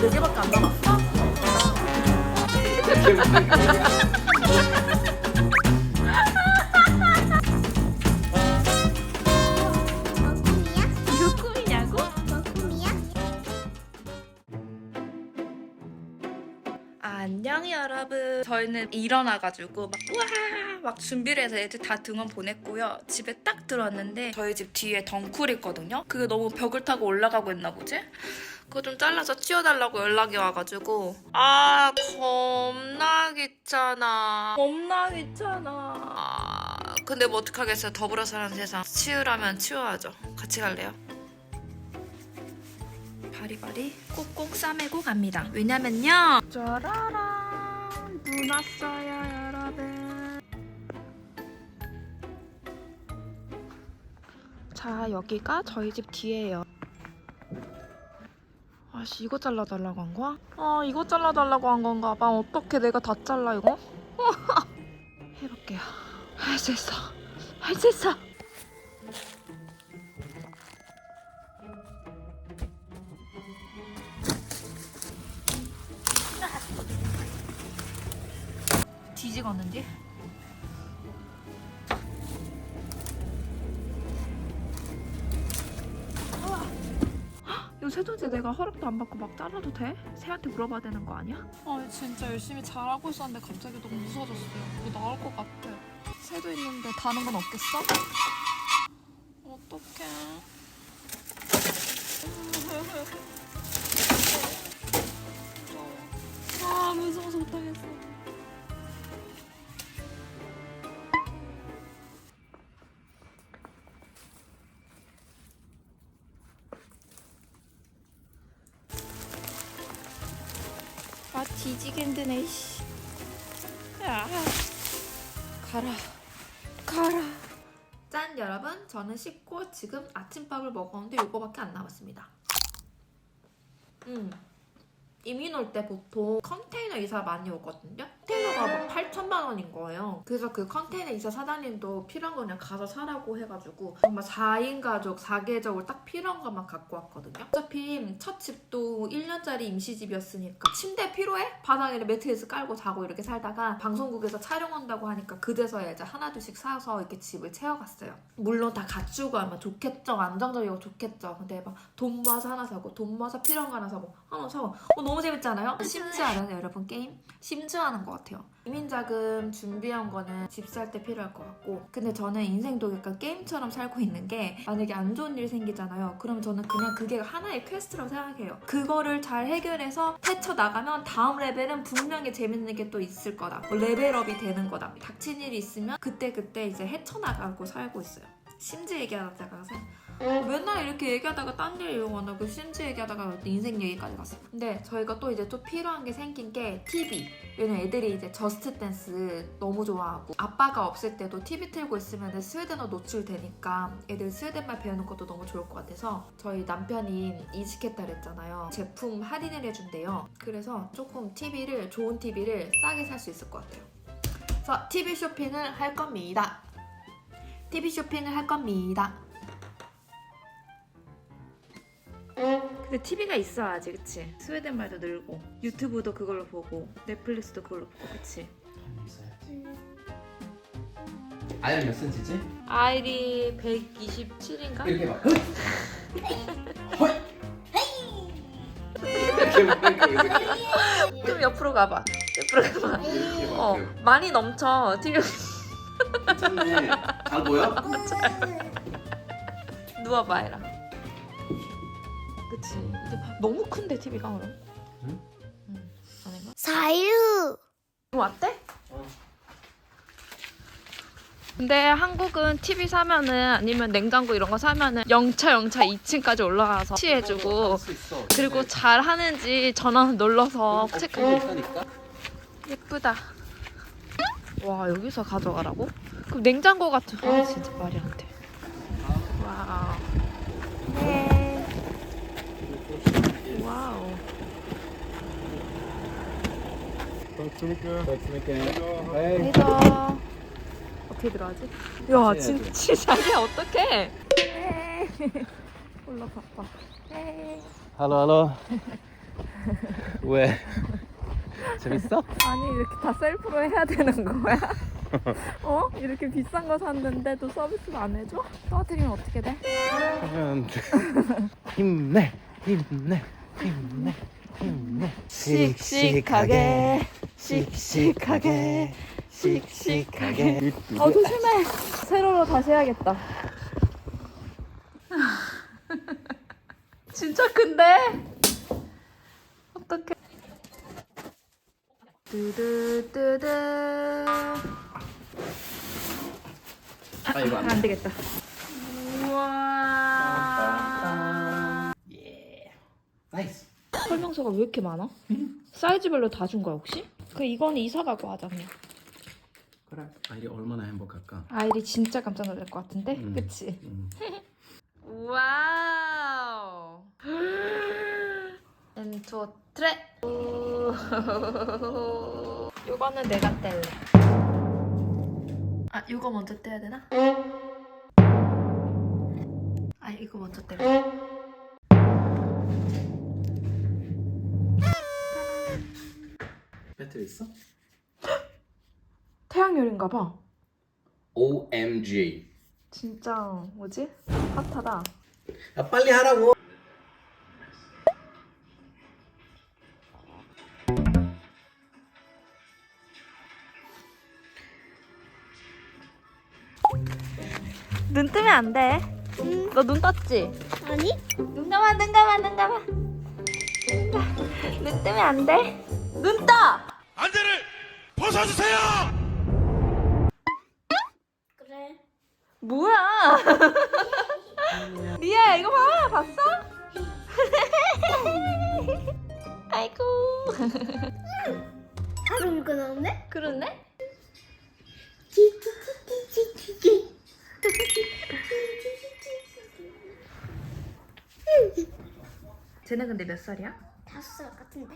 네 개밖에 안 남았어? 꿈이냐고? 안녕 여러분 저희는 일어나가지고 막 우와 막 준비를 해서 애들 다 등원 보냈고요 집에 딱 들어왔는데 저희 집 뒤에 덩쿨 있거든요 그게 너무 벽을 타고 올라가고 있나 보지? 그거 좀 잘라서 치워달라고 연락이 와가지고 아 겁나 귀찮아 겁나 귀찮아 아, 근데 뭐 어떡하겠어요 더불어 사는 세상 치우라면 치워야죠 같이 갈래요? 바리바리 꼭꼭 싸매고 갑니다. 왜냐면요. 짜라란 눈 왔어요 여러분. 자 여기가 저희 집 뒤에요. 아씨 이거 잘라달라고 한 거야? 아 이거 잘라달라고 한 건가 봐. 어떻게 내가 다 잘라 이거? 해볼게요. 할 수 있어. 할 수 있어. 뒤지겠는데? 세종지 내가 허락도 안 받고 막 잘라도 돼? 새한테 물어봐야 되는 거 아니야? 아 진짜 열심히 잘하고 있었는데 갑자기 너무 무서워졌어요. 뭐 나올 것 같아. 새도 있는데 다는 건 없겠어? 어떡해. 뒤지게 힘드네 씨. 야. 가라 가라. 짠 여러분. 저는 씻고 지금 아침밥을 먹었는데 요거밖에 안 남았습니다. 음. 이민 올 때 보통 컨테이너 이사 많이 오거든요. 컨테이너가 막 8천만 원인 거예요. 그래서 그 컨테이너 이사 사장님도 필요한 거 그냥 가서 사라고 해가지고 정말 4인 가족 4계적으로 딱 필요한 것만 갖고 왔거든요. 어차피 첫 집도 1년짜리 임시집이었으니까 침대 필요해? 바닥에 매트리스 깔고 자고 이렇게 살다가 방송국에서 촬영 온다고 하니까 그제서야 이제 하나 둘씩 사서 이렇게 집을 채워갔어요. 물론 다 갖추고 하면 좋겠죠. 안정적이고 좋겠죠. 근데 막 돈 모아서 하나 사고 돈 모아서 필요한 거 하나 사고 하나 사고 어, 너무 재밌잖아요? 심즈하는 여러분 게임? 심즈하는 것 같아요. 이민자금 준비한 거는 집 살 때 필요할 것 같고 근데 저는 인생도 약간 게임처럼 살고 있는 게 만약에 안 좋은 일 생기잖아요. 그럼 저는 그냥 그게 하나의 퀘스트라고 생각해요. 그거를 잘 해결해서 헤쳐나가면 다음 레벨은 분명히 재밌는 게 또 있을 거다. 뭐 레벨업이 되는 거다. 닥친 일이 있으면 그때그때 이제 헤쳐나가고 살고 있어요. 심즈 얘기하다가 어, 맨날 이렇게 얘기하다가 딴 일 이용하나 그 심즈 얘기하다가 인생 얘기까지 갔어. 근데 저희가 또 이제 또 필요한 게 생긴 게 TV. 왜냐면 애들이 이제 저스트 댄스 너무 좋아하고 아빠가 없을 때도 TV 틀고 있으면 스웨덴어 노출되니까 애들 스웨덴말 배우는 것도 너무 좋을 것 같아서 저희 남편이 이직했다 그랬잖아요. 제품 할인을 해준대요. 그래서 조금 TV를 좋은 TV를 싸게 살 수 있을 것 같아요. 그래서 TV 쇼핑을 할 겁니다. TV 쇼핑을 할 겁니다. 근데 TV가 있어야지, 그치? 스웨덴 말도 늘고 유튜브도 그걸로 보고 넷플릭스도 그걸로 보고, 그치? 아이는 몇 cm지? 아이디 127인가? 이렇게 막 헐! 이렇게 막 이렇게 좀 옆으로 가봐. 옆으로 가봐. 어, 많이 넘쳐. TV 괜찮네 잘 보여? 누워봐, 해라. 이제 너무 큰데 TV가 그럼? 응? 응. 아닌가? 사유 이거 왔대? 어. 근데 한국은 TV 사면은 아니면 냉장고 이런 거 사면은 영차 영차 2층까지 올라가서 치해주고 있어 그리고 잘 하는지 전화 눌러서 체크. 있다니까 예쁘다. 와 여기서 가져가라고? 그럼 냉장고 같은. 아 진짜 말이 안 돼. 와우. Tack så mycket. Tack så mycket 그래서 어떻게 들어가지? 야 해야지. 진짜 자기야 어떡해? 올라 바빠. Hallå hallå 왜? 재밌어? 아니 이렇게 다 셀프로 해야 되는 거야? 어? 이렇게 비싼 거 샀는데도 서비스를 안 해줘? 떨어뜨리면 어떻게 돼? 하면 힘내 힘내 힘내 힘내 씩씩하게 씩씩하게 씩씩하게. 어 조심해 세로로 다시 해야겠다. 진짜 큰데? 어떡해. 뚜두뚜두. 아 이거 안 되겠다 설명서가 왜 이렇게 많아? 사이즈별로 다 준 거야 혹시? 그 이거는 이사 가고 하자 그냥 그래 아이리 얼마나 행복할까 아이리 진짜 깜짝 놀랄 것 같은데? 음. 그치? 음. 와우 엔투 트레 요거는 내가 뗄래 아 이거 먼저 떼야 되나? 아 이거 먼저 뗄래 배터리 있어? 태양열인가 봐 OMG 진짜 뭐지? 핫하다 야 빨리 하라고 눈 뜨면 안 돼. 너눈 떴지? 아니? 눈 감아, 눈 감아, 눈 감아. 눈 감- 눈 뜨면 안 돼. 눈 떠! 안대를 벗어주세요. 그래. 뭐야? 리아야, 이거 봐. 봤어? 아이고. 바로 이거 나오네? 키키키키키키. 쟤네 근데 몇 살이야? 다섯 살 같은데.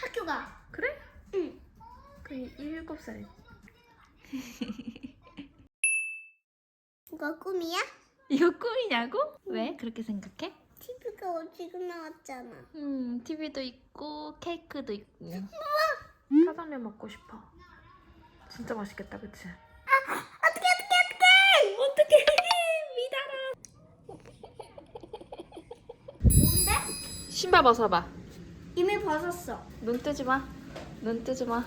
학교 가 그래? 응. 그 일곱 살. 이거 꿈이야? 이거 꿈이냐고? 왜 그렇게 생각해? TV가 지금 나왔잖아. 음, TV도 있고 케이크도 있고. 짜장면 먹고 싶어. 진짜 맛있겠다, 그치? 어떻게 어떻게 어떻게? 어떻게? 미달아. 뭔데? 신발 벗어봐. 이미 벗었어. 눈 뜨지 마. 눈 뜨지 마.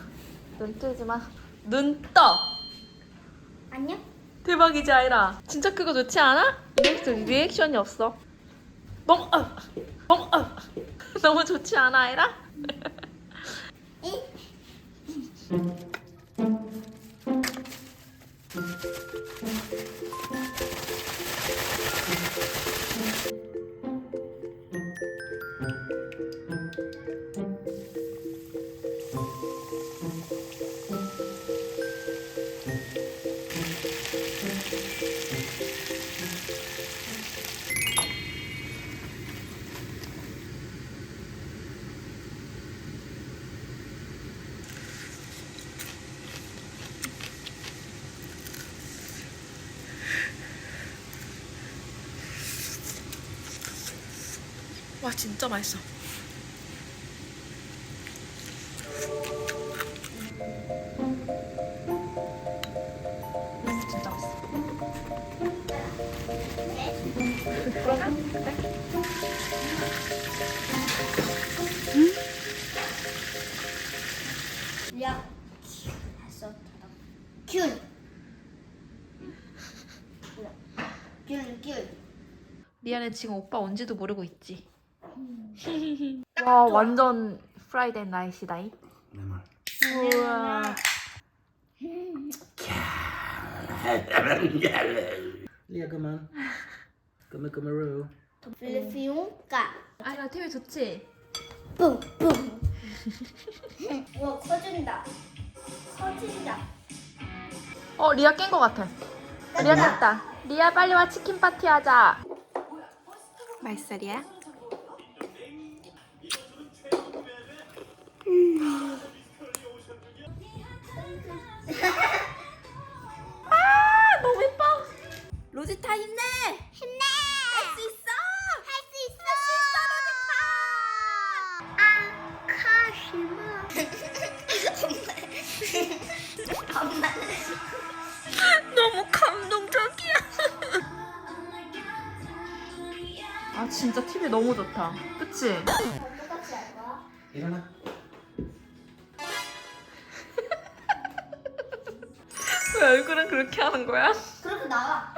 눈 뜨지 마. 눈 떠. 안녕? 대박이지 아이라. 진짜 그거 좋지 않아? 리액션, 리액션이 없어. 너무 아, 너무 아. 너무 좋지 않아 아이라? 와 진짜 맛있어. 진짜 맛있어. 야. 균. 리아는 지금 오빠 온지도 모르고 있지. 와 완전 프라이데이 나이시다이. 내 말 우와. 리아 그만 그만 그만로 빌리피용가. 아이라 TV 좋지? 뿡, 뿡. 와, 커진다. 커진다. 어 리아 깬 거 같아. 리아 깼다. 리아 빨리 와 치킨 파티 하자. 맛있어 리아? 아 너무 좋다. 그치? 똑같이 할 거야? 일어나. 왜 얼굴은 그렇게 하는 거야? 그렇게 나와.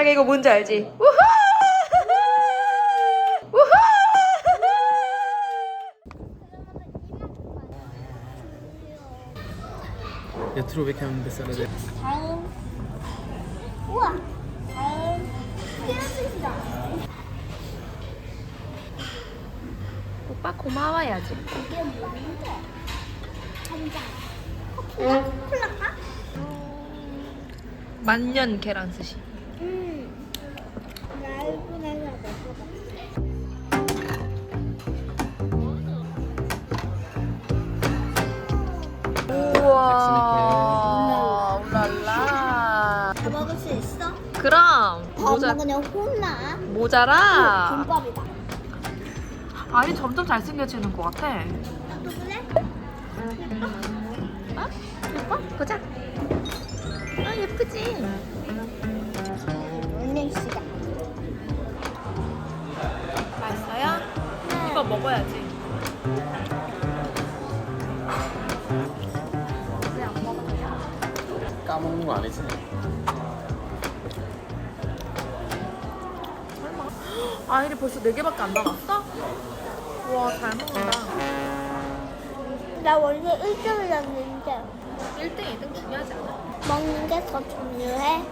자기 이거 뭔지 알지? 우후! 우후! Jag tror vi kan beställa det. 다음. 우와. 다음. 피라미드다. 오빠 고마워야지. 이게 뭔데? 한 잔. 콜라? 콜라가? 만년 계란 스시. 모자 먹으면 혼나. 모자라. 김밥이다. 아니 점점 잘생겨지는 것 같아. 또 그래? 어? 예뻐? 보자. 아 예쁘지. 은행 시간. 맛있어요? 이거 먹어야지. 왜안 먹어요? 까먹는 거 아니지? 아이리 벌써 4개밖에 안 남았어? 와, 잘 먹는다. 나 원래 1등이었는데 1등, 2등 중요하지 않아? 먹는 게 더 중요해.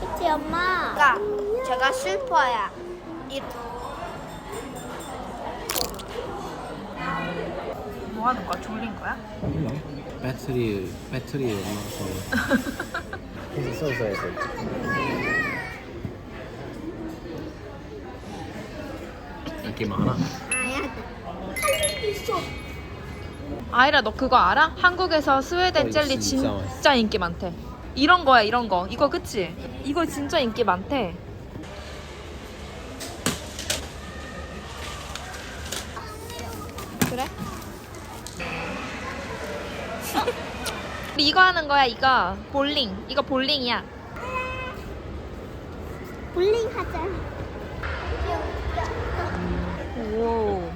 그치 엄마? 가 제가 슬퍼야. 이뭐 하는 거야? 졸린 거야? 배터리 배터리 얼마서? 그래서 써서 해서. 인기 많아. 아이라, 너 그거 알아? 한국에서 스웨덴 어, 젤리 진짜 진짜, 인기 많대. 이런 거야, 이런 거. 이거 그치? 이거 진짜 인기 많대. 그래? 우리 이거 하는 거야, 이거. 볼링. 이거 볼링이야. 볼링 하자. 오.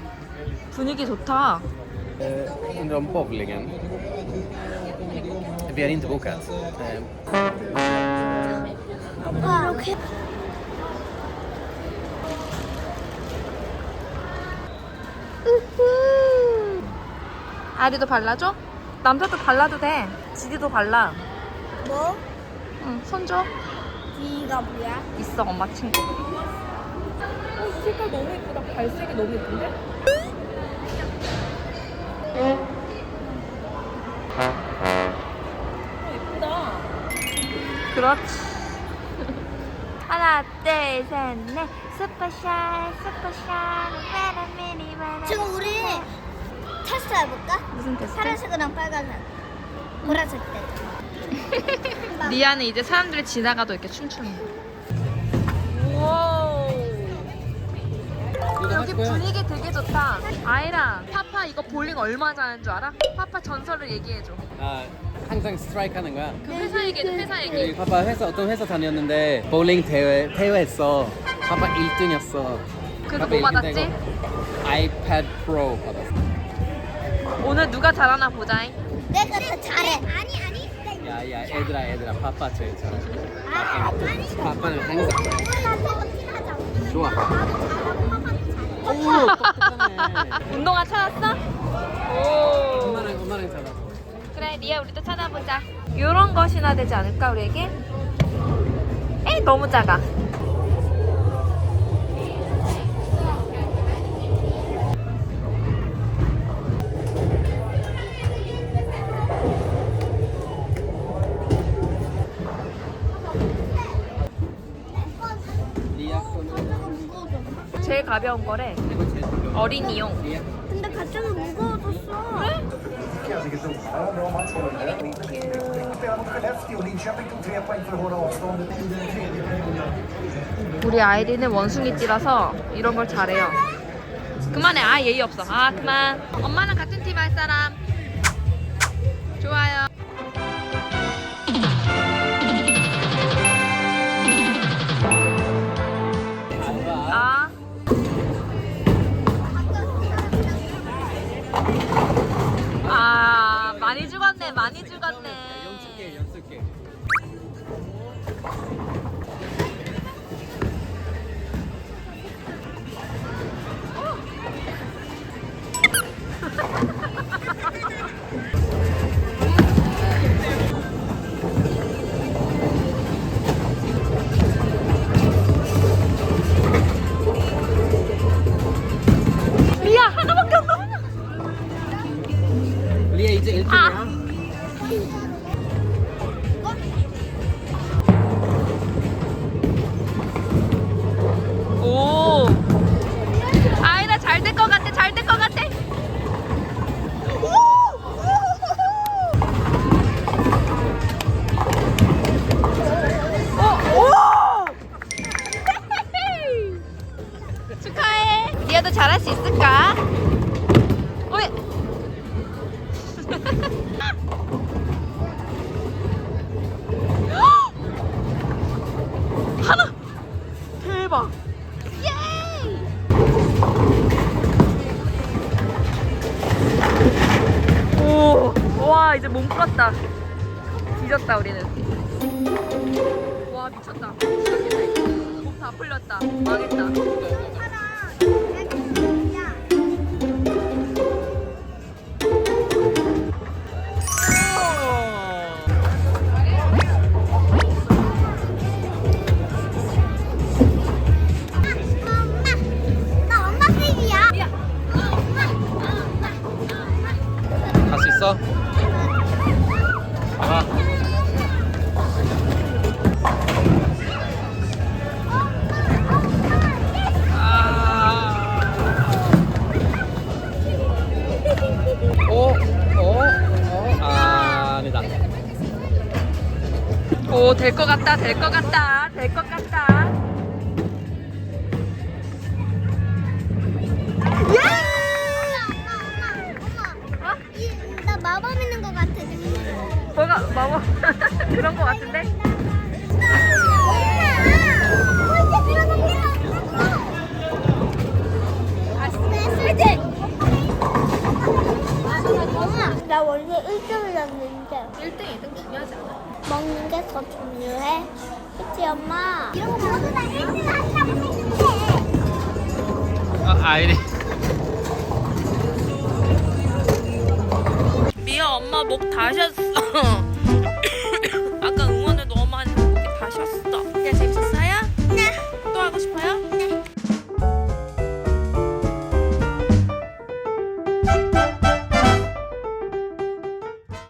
분위기 좋다. Eh, undrar om bowlingen. Vi har inte bokat. Eh, 이렇게. 우후. 아리도 발라줘? 남자도 발라도 돼. 지디도 발라. 뭐? 응, 손 줘. 뒤가 뭐야? 있어, 엄마 친구. 어, 색깔 너무 예쁘다. 발색이 너무 예쁜데? 어, 예쁘다. 그렇지. 하나, 둘, 셋, 넷. 슈퍼샤인, 슈퍼샤인, 베라미니, 베라미니. 지금 우리 테스트 해볼까? 무슨 테스트? 파란색이랑 빨간색. 보라색 때. 리아는 이제 사람들이 지나가도 이렇게 춤추는 거. 우 여기 분위기 되게 좋다. 아이랑 파파 이거 볼링 얼마 자는 줄 알아? 파파 전설을 얘기해줘. 아 항상 스트라이크 하는 거야. 그 회사 얘기해줘, 회사 우리 얘기. 파파 회사 어떤 회사 다녔는데 볼링 대회 대회했어. 파파 1등이었어. 그래서 뭐 받았지? 아이패드 프로 받았어. 오늘 누가 잘하나 보자잉. 내가 더 잘해. 아니 아니. 야야 얘들아 얘들아 파파 제일 잘해. 아. 파파는 항상 팀하자. 좋아. 똑똑하네. 운동화 찾았어? 오. 엄마랑 엄마랑 잡아. 그래, 리아 우리도 찾아보자. 이런 것이나 되지 않을까 우리에게? 에이 너무 작아. 가벼운 거래. 어린이용. 근데 갑자기 무거워졌어. 우리 아이리는 원숭이띠라서 이런 걸 잘해요. 그만해. 아 예의 없어. 아 그만. 엄마랑 같은 팀 할 사람. 좋아요. 아 많이 죽었네. 많이 죽었네. 연습해 연습해. 이제 몸 풀었다. 뒤졌다 우리는. 와 미쳤다. 몸다 풀렸다. 망했다 될 것 같다 될 것 같다 될 것 같다. 엄마, 엄마, 이, 나 마법 있는 것 같아. 지금. 뭐가 마법? 그런 거 같은데 먹는 게더 중요해. 그치 엄마? 이런 거 모두 다 1등 한다고 생각해. 아, 아이리. 미아 엄마 목 다셨어